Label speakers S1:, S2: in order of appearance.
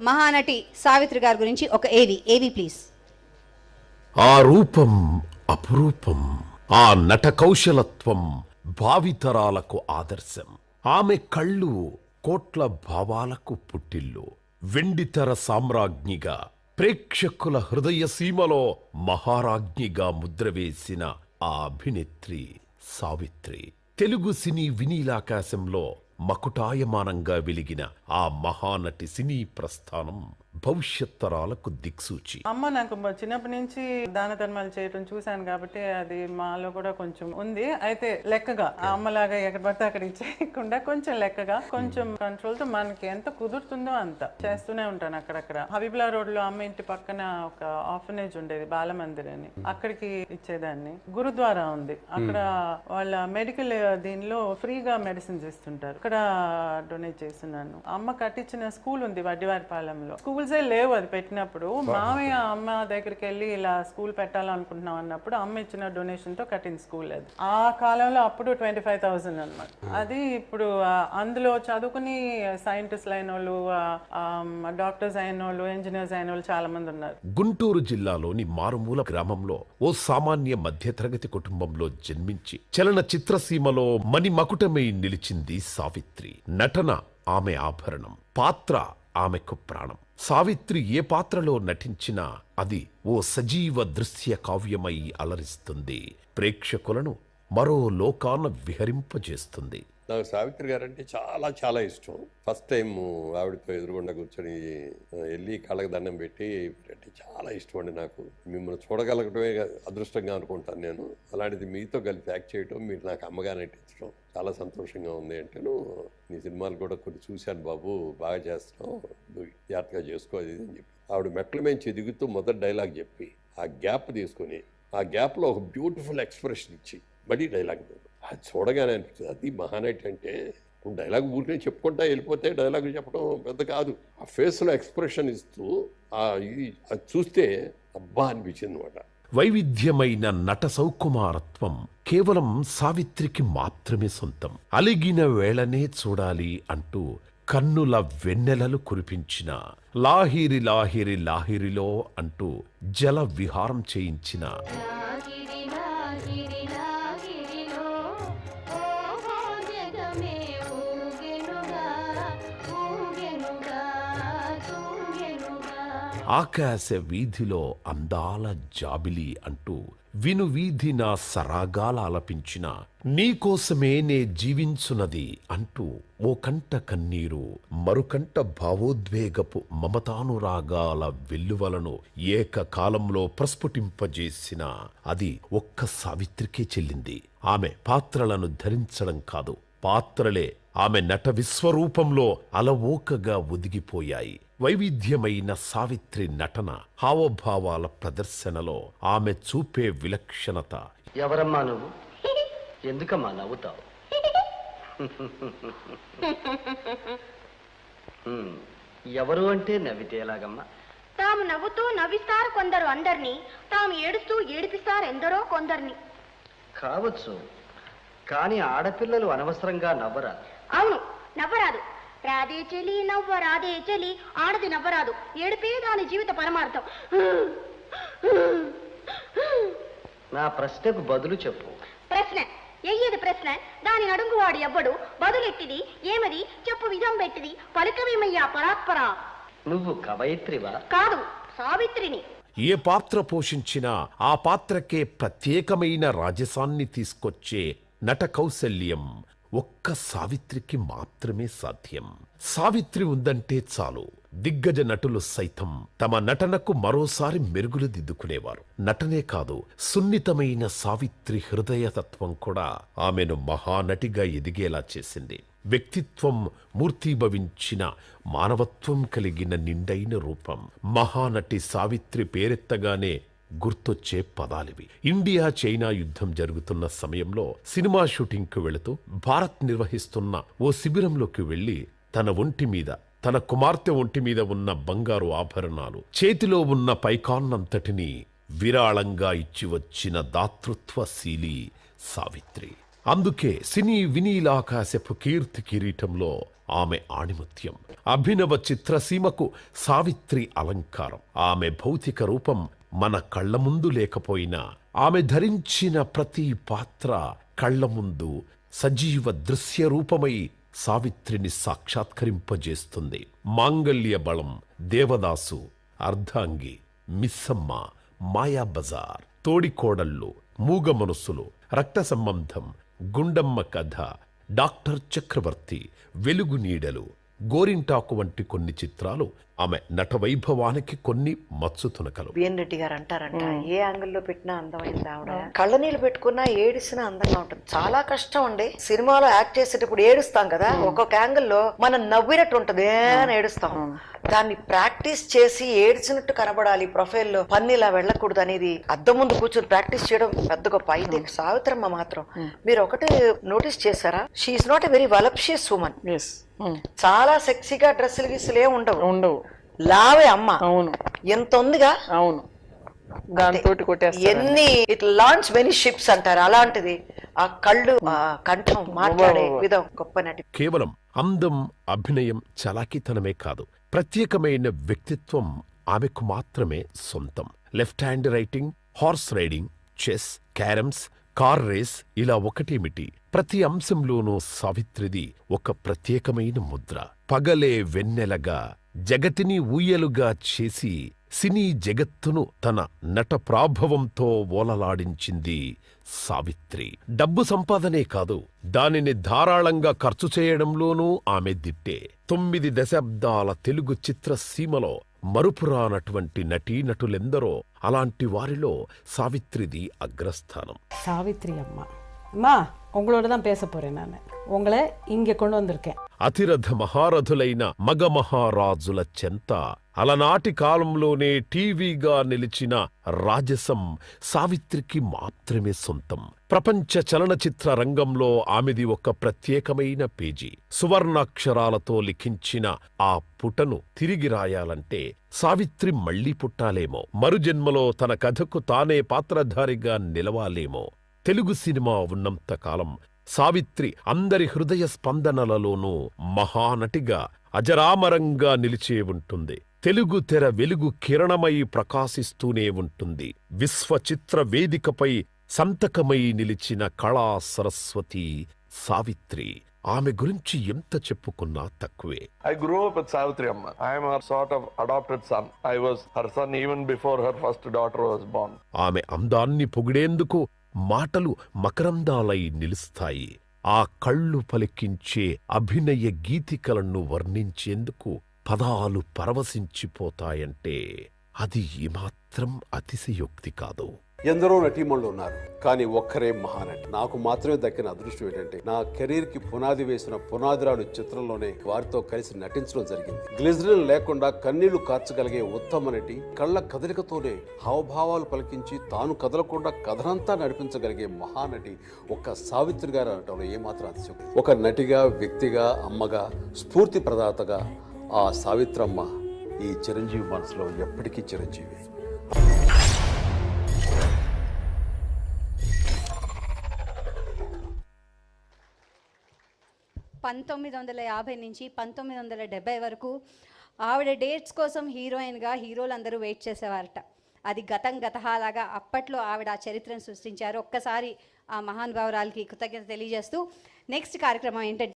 S1: మహానటి సావిత్రి గారి గురించి ఒక ఏవి ఏవి ప్లీజ్
S2: ఆ రూపం అపురూపం ఆ నట కౌశలత్వం భావితరాలకు ఆదర్శం. ఆమె కళ్ళు కోట్ల భావాలకు పుట్టిల్లు. వెండితెర సామ్రాజ్ఞిగా ప్రేక్షకుల హృదయ సీమలో మహారాజ్ఞిగా ముద్రవేసిన ఆ అభినేత్రి సావిత్రి. తెలుగు సినీ వినీలాకాశంలో మకుటాయమానంగా వెలిగిన ఆ మహానటి సినీ ప్రస్థానం భవిష్యత్ తరాలకు దిక్సూచి.
S3: అమ్మ నాకు చిన్నప్పటి నుంచి దాన ధర్మాలు చేయటం చూశాను కాబట్టి అది మాలో కూడా కొంచెం ఉంది. అయితే లెక్కగా ఆ అమ్మలాగా ఎక్కడ పడితే అక్కడ చేయకుండా కొంచెం లెక్కగా కొంచెం కంట్రోల్తో మనకి ఎంత కుదురుతుందో అంత చేస్తూనే ఉంటాను అక్కడక్కడ. హబీబుల్లా రోడ్లో అమ్మ ఇంటి పక్కన ఒక ఆర్ఫనేజ్ ఉండేది బాలమందిర్ అని. అక్కడికి ఇచ్చేదాన్ని. గురుద్వారా ఉంది. అక్కడ వాళ్ళ మెడికల్ దీనిలో ఫ్రీగా మెడిసిన్స్ ఇస్తుంటారు. అక్కడ డొనేట్ చేస్తున్నాను. అమ్మ కట్టించిన స్కూల్ ఉంది వడ్డివారిపాలెంలో. స్కూల్సే లేవు అది పెట్టినప్పుడు. మామయ్య అమ్మ దగ్గరికి వెళ్ళి ఇలా స్కూల్ పెట్టాలనుకుంటున్నాం అన్నప్పుడు అమ్మ ఇచ్చిన డొనేషన్తో కట్టిన స్కూల్ అది. ఆ కాలంలో అప్పుడు ట్వంటీ ఫైవ్ థౌసండ్ అనమాట అది ఇప్పుడు అందులో చదువుకుని సైంటిస్ట్లు అయిన వాళ్ళు డాక్టర్స్ అయిన వాళ్ళు ఇంజనీర్స్ అయిన వాళ్ళు చాలా మంది ఉన్నారు.
S2: గుంటూరు జిల్లాలోని మారుమూల గ్రామంలో ఓ సామాన్య మధ్యతరగతి కుటుంబంలో జన్మించి చలన చిత్రసీమలో మణిమకుటమై నిలిచింది సావిత్రి. నటన ఆమె ఆభరణం పాత్ర ఆమెకు ప్రాణం. సావిత్రి ఏ పాత్రలో నటించినా అది ఓ సజీవ దృశ్య కావ్యమై అలరిస్తుంది. ప్రేక్షకులను మరో లోకాన విహరింపజేస్తుంది.
S4: నాకు సావిత్రి గారు అంటే చాలా చాలా ఇష్టం. ఫస్ట్ టైం ఆవిడతో ఎదురుగుండా కూర్చొని వెళ్ళి కళ్ళకి దండం పెట్టి అంటే చాలా ఇష్టం అండి నాకు. మిమ్మల్ని చూడగలగటమే అదృష్టంగా అనుకుంటాను నేను. అలాంటిది మీతో కలిపి యాక్ట్ చేయటం మీరు నాకు అమ్మగా నటించడం చాలా సంతోషంగా ఉంది అంటేను నీ సినిమాలు కూడా కొన్ని చూశాను బాబు బాగా చేస్తున్నావు జాగ్రత్తగా చేసుకో అది ఇది అని చెప్పి. ఆవిడ మెట్ల మేము చెదుగుతూ మొదటి డైలాగ్ చెప్పి ఆ గ్యాప్ తీసుకొని ఆ గ్యాప్లో ఒక బ్యూటిఫుల్ ఎక్స్ప్రెషన్ ఇచ్చి బడి డైలాగ్ అది చూడగానే అనిపిస్తుంది. అది మహానటి అంటే ఇప్పుడు డైలాగ్ ఊరికే చెప్పుకుంటా వెళ్ళిపోతే డైలాగ్ చెప్పడం పెద్ద కాదు. ఆ ఫేస్లో ఎక్స్ప్రెషన్ ఇస్తూ ఆ ఇది అది చూస్తే అబ్బా అనిపించింది అనమాట
S2: వైవిధ్యమైన నట సౌకుమారత్వం కేవలం సావిత్రికి మాత్రమే సొంతం. అలిగిన వేళనే చూడాలి అంటూ కన్నుల వెన్నెలలు కురిపించిన లాహిరి లాహిరి లాహిరిలో అంటూ జల విహారం చేయించిన ఆకాశ వీధిలో అందాల జాబిలి అంటూ విను వీధి నా సరాగాల ఆలపించిన నీకోసమే నే జీవించునది అంటూ ఓ కంట కన్నీరు మరుకంట భావోద్వేగపు మమతానురాగాల వెల్లువలను ఏకకాలంలో ప్రస్ఫుటింపజేసిన అది ఒక్క సావిత్రికే చెల్లింది. ఆమె పాత్రలను ధరించడం కాదు పాత్రలే ఆమె నట విశ్వరూపంలో అలవోకగా ఒదిగిపోయాయి. వైవిధ్యమైన సావిత్రి నటన హావభావాల ప్రదర్శనలో ఆమె చూపే విలక్షణత.
S5: ఎవరమ్మా నువ్వు? ఎందుకమ్మా నవ్వుతావు? ఎవరు అంటే నవ్వితే ఎలాగమ్మా?
S6: తాము నవ్వుతూ నవ్విస్తారు కొందరు అందరినీ తాము ఏడుస్తూ ఏడిపిస్తారు ఎందరో కొందరిని.
S5: కావచ్చు. కానీ ఆడపిల్లలు అనవసరంగా నవ్వరా
S6: అవును నవ్వరాదు. రాదే చెలి నవ్వ రాదే చెలి ఆడది నవ్వరాదు. ఏడిపే దాని జీవిత పరమార్థం.
S5: నా ప్రశ్నకు బదులు చెప్పు.
S6: ప్రశ్న. ఎయ్యది ప్రశ్న? దాని నడుంగువాడు ఎవ్వడు? బదులెట్టిది? ఏమది? చెప్పు విధం పెట్టిది. పలుకవేమయ్యా పరాత్పరా?
S5: నువ్వు కవయిత్రివా?
S6: కాదు సావిత్రిని.
S2: ఏ పాత్ర పోషించినా ఆ పాత్రకే ప్రత్యేకమైన రాజసాన్ని తీసుకొచ్చే నట కౌశల్యం ఒక్క సావిత్రికి మాత్రమే సాధ్యం. సావిత్రి ఉందంటే చాలు. దిగ్గజ నటులు సైతం తమ నటనకు మరోసారి మెరుగులు దిద్దుకునేవారు నటనే కాదు సున్నితమైన సావిత్రి హృదయతత్వం కూడా ఆమెను మహానటిగా ఎదిగేలా చేసింది. వ్యక్తిత్వం మూర్తీభవించిన మానవత్వం కలిగిన నిండైన రూపం. మహానటి సావిత్రి పేరెత్తగానే గుర్తొచ్చే పదాలివి. ఇండియా చైనా యుద్ధం జరుగుతున్న సమయంలో సినిమా షూటింగ్కు వెళుతూ భారత్ నిర్వహిస్తున్న ఓ శిబిరంలోకి వెళ్ళి తన ఒంటి మీద తన కుమార్తె ఒంటి మీద ఉన్న బంగారు ఆభరణాలు చేతిలో ఉన్న పైకాన్నంతటినీ విరాళంగా ఇచ్చి వచ్చిన దాతృత్వశీలి సావిత్రి. అందుకే సినీ వినీలాకాశపు కీర్తి కిరీటంలో ఆమె ఆణిముత్యం. అభినవ చిత్రసీమకు సావిత్రి అలంకారం. ఆమె భౌతిక రూపం మన కళ్ళ ముందు లేకపోయినా ఆమె ధరించిన ప్రతి పాత్ర కళ్ళ ముందు సజీవ దృశ్య రూపమై సావిత్రిని సాక్షాత్కరింపజేస్తుంది. మాంగల్య బలం దేవదాసు అర్ధాంగి మిస్సమ్మ మాయా బజార్ తోడికోడళ్ళు మూగ మనసులు రక్త సంబంధం గుండమ్మ కథ డాక్టర్ చక్రవర్తి వెలుగు నీడలు గోరింటాకు వంటి కొన్ని చిత్రాలు ఆమె నట వైభవానికి కొన్ని మత్సు తునకలు.
S7: బిఎన్ రెడ్డి గారు అంటారంట ఏ యాంగిల్లో పెట్టినా అందమైంది ఆవిడ. కళ్ళ నీళ్ళు పెట్టుకున్నా ఏడిసినా అందంగా ఉంటుంది. చాలా కష్టం అండి. సినిమాలో యాక్ట్ చేసేటప్పుడు ఏడుస్తాం కదా ఒక్కొక్క యాంగిల్లో మనం నవ్వినట్టు ఉంటది ఏడుస్తాం. దాన్ని ప్రాక్టీస్ చేసి ఏడ్చినట్టు కనబడాలి. ప్రొఫైల్లో పన్ను ఇలా వెళ్ళకూడదు అనేది అద్దం ముందు కూర్చొని ప్రాక్టీస్ చేయడం పెద్ద గొప్ప అయితే సావిత్రమ్మ మాత్రం. మీరు ఒకటి నోటీస్ చేశారా? She's not a very voluptuous
S3: woman
S7: చాలా సెక్సీగా డ్రెస్సులు గిస్సులు ఏమి ఉండవు.
S3: ఉండవు.
S7: లావే అమ్మ.
S3: అవును.
S7: ఎంత ఉందిగా?
S3: అవును. దాంతో
S7: ఎన్ని ఇట్ లాంచ్ మెనీ షిప్స్ అంటారు. అలాంటిది ఆ కళ్ళు ఆ కంఠం మాట్లాడే విధం గొప్ప నటి.
S2: కేవలం అందం అభినయం చలాకితనమే కాదు. ప్రత్యేకమైన వ్యక్తిత్వం ఆమెకు మాత్రమే సొంతం. Left hand writing horse riding chess carroms car race ఇలా ఒకటేమిటి? ప్రతి అంశంలోనూ సావిత్రిది ఒక ప్రత్యేకమైన ముద్ర. పగలే వెన్నెలగా జగతిని ఊయలుగా చేసి సినీ జగత్తును తన నట ప్రాభవంతో ఓలలాడించింది సావిత్రి. డబ్బు సంపాదనే కాదు దానిని ధారాళంగా ఖర్చు చేయడంలోనూ ఆమె దిట్టే. తొమ్మిది దశాబ్దాల తెలుగు చిత్రసీమలో మరుపురానటువంటి నటీనటులెందరో అలాంటి వారిలో సావిత్రిది అగ్రస్థానం.
S8: సావిత్రి అమ్మ! உங்களோட தான் பேச போறேன் நான் உங்களை இங்க கொண்டு வந்திருக்கேன்
S2: అతిరథ మహారథులైన మగ మహారాజుల చెంత అలనాటి కాలంలోనే టీవీగా నిలిచిన రాజసం సావిత్రికి మాత్రమే సొంతం ప్రపంచ చలనచిత్ర రంగంలో ఆమెది ఒక ప్రత్యేకమైన పేజీ సువర్ణాక్షరాలతో లిఖించిన ఆ పుటను తిరిగి రాయాలంటే సావిత్రి మళ్లీ పుట్టాలేమో మరుజన్మలో తన కథకు తానే పాత్రధారిగా నిలవాలేమో తెలుగు సినిమా ఉన్నంత కాలం సావిత్రి అందరి హృదయ స్పందనలలోనూ మహానటిగా అజరామరంగా నిలిచే ఉంటుంది తెలుగు తెర వెలుగు కిరణమై ప్రకాశిస్తూనే ఉంటుంది విశ్వచిత్ర వేదికపై సంతకమై నిలిచిన కళా సరస్వతి సావిత్రి ఆమె గురించి ఎంత చెప్పుకున్నా తక్కువే
S9: I grew up with Savitri Amma. I am her sort of adopted son. I was her son even before her first daughter was born.
S2: ఆమె అందాన్ని పొగిడేందుకు మాటలు మకరందాలై నిలుస్తాయి. ఆ కళ్ళు పలికించే అభినయ గీతికలను వర్ణించేందుకు పదాలు పరవశించిపోతాయంటే అది ఏమాత్రం అతిశయోక్తి కాదు.
S10: ఎందరో నటీమణులు ఉన్నారు. కానీ ఒక్కరే మహానటి. నాకు మాత్రమే దక్కిన అదృష్టం ఏంటంటే నా కెరీర్కి పునాది వేసిన పునాదిరాడు చిత్రంలోనే వారితో కలిసి నటించడం జరిగింది. గ్లిజరిన్ లేకుండా కన్నీళ్ళు కార్చగలిగే ఉత్తమ నటి కళ్ళ కదలికతోనే హావభావాలు పలికించి తాను కదలకుండా కథనంతా నడిపించగలిగే మహానటి ఒక్క సావిత్రి గారు అనటంలో ఏమాత్రం అతిశయం ఒక నటిగా వ్యక్తిగా అమ్మగా స్ఫూర్తి ప్రదాతగా ఆ సావిత్రమ్మ ఈ చిరంజీవి మనసులో ఎప్పటికీ చిరంజీవి.
S1: పంతొమ్మిది వందల యాభై నుంచి పంతొమ్మిది వందల డెబ్బై వరకు ఆవిడ డేట్స్ కోసం హీరోయిన్గా హీరోలు అందరూ వెయిట్ చేసేవారట. అది గతం గతహాలాగా అప్పట్లో ఆవిడ ఆ చరిత్రను సృష్టించారు. ఒక్కసారి ఆ మహానుభావురాలకి కృతజ్ఞత తెలియజేస్తూ నెక్స్ట్ కార్యక్రమం ఏంటంటే